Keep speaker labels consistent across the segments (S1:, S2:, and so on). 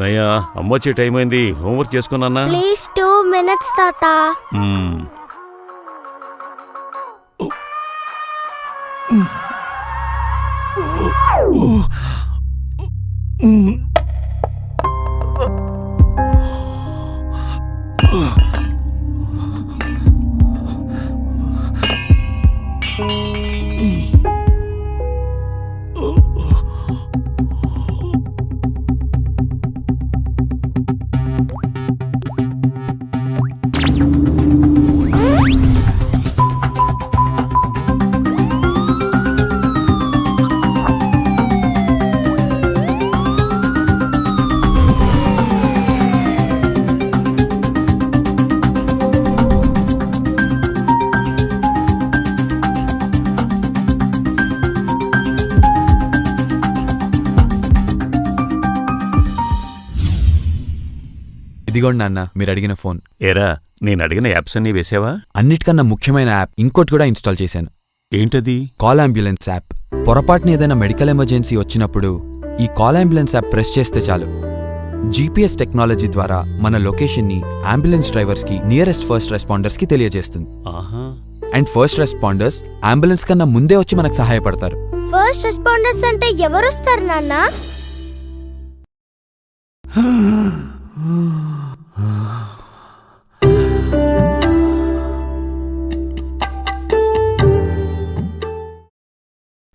S1: నయ్యా అమ్మొచ్చే టైం అయింది. హోంవర్క్ చేసుకున్నానా?
S2: ప్లీజ్ టూ మినిట్స్ తాత.
S1: మ్మ్.
S3: ఇదిగోండి నాన్న మీరు అడిగిన ఫోన్.
S1: ఏరా నేను అడిగిన యాప్స్ అన్నీ వేసావా?
S3: అన్నిటికన్నా ముఖ్యమైన యాప్ ఇంకోటి కూడా ఇన్స్టాల్ చేశాను.
S1: ఏంటది?
S3: Call ambulance app. పొరపాటున ఏదైనా మెడికల్ ఎమర్జెన్సీ వచ్చినప్పుడు ఈ కాల్ అంబులెన్స్ యాప్ ప్రెస్ చేస్తే చాలు. జీపీఎస్ టెక్నాలజీ ద్వారా మన లొకేషన్ని అంబులెన్స్ డ్రైవర్స్కి నియరెస్ట్ ఫస్ట్ రెస్పాండర్స్కి తెలియజేస్తుంది.
S1: ఆహా.
S3: అండ్ ఫస్ట్ రెస్పాండర్స్ అంబులెన్స్ కన్నా ముందే వచ్చి మనకు సహాయపడతారు.
S2: ఫస్ట్ రెస్పాండర్స్ అంటే ఎవరు వస్తారు నాన్న?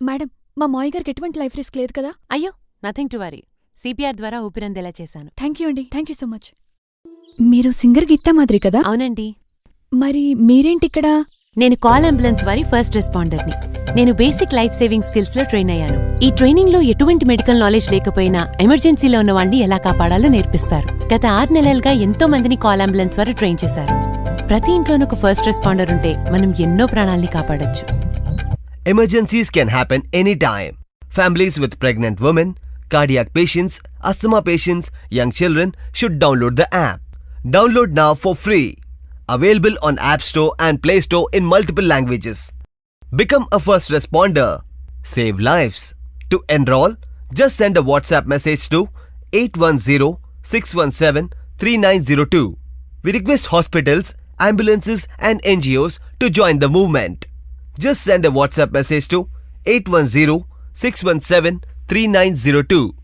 S4: మేడం మా మాయ గారికి ఎటువంటి లైఫ్ రిస్క్ లేదు కదా?
S5: అయ్యో నథింగ్ టు వరీ. సిపిఆర్ ద్వారా ఊపిరందేలా చేశాను.
S4: థ్యాంక్ యూ అండి థ్యాంక్ యూ సో మచ్. మీరు సింగర్ గీతా మాదిరి కదా?
S5: అవునండి.
S4: మరి మీరేంటిక్కడ
S5: నేను కాల్ అంబులెన్స్ వారి ఫస్ట్ రెస్పాండర్ని. నేను బేసిక్ లైఫ్ సేవింగ్ స్కిల్స్లో ట్రైన్ అయ్యాను. ఈ ట్రైనింగ్లో ఎటువంటి మెడికల్ నాలెడ్జ్ లేకపోయినా ఎమర్జెన్సీలో ఉన్న వాళ్ళని ఎలా కాపాడాలో నేర్పిస్తారు. గత ఆరు నెలలుగా ఎంతో మందిని కాల్ అంబులెన్స్ వారు ట్రైన్ చేశారు. ప్రతి ఇంట్లోనూ ఒక ఫస్ట్ రెస్పాండర్ ఉంటే మనం ఎన్నో ప్రాణాల్ని కాపాడొచ్చు.
S6: Emergencies can happen anytime. Families with pregnant women, cardiac patients, asthma patients, young children should download the app. Download now for free. Available on App Store and Play Store in multiple languages. Become a first responder. Save lives. To enroll, just send a WhatsApp message to 810 617 3902. We request hospitals, ambulances, and NGOs to join the movement. Just send a WhatsApp message to 810 617 3902.